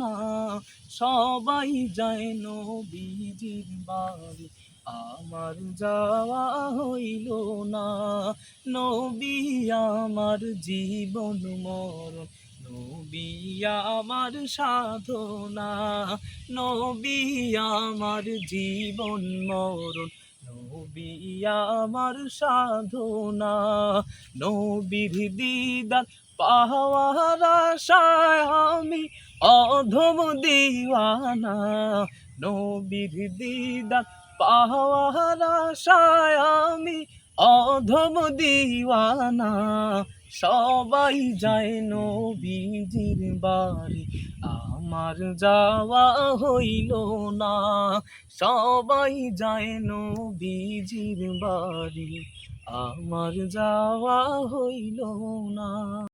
না, সবাই যায় নবীজির বাড়ি। আমার যাওয়া হইল না, নবী আমার জীবন মরণ, নবী আমার সাধনা, নবী আমার জীবন মরণ, নবী আমার সাধনা, নবীর দিদার পাওয়ার আশায় আমি অধম দিওয়ানা, নবীর দিদার পাওয়ার আমি অধম দিওয়ানা। সবাই যায় নবীজির বাড়ি, আমার যাওয়া হইল না। সবাই যায় নবীজির বাড়ি, আমার যাওয়া হইল না।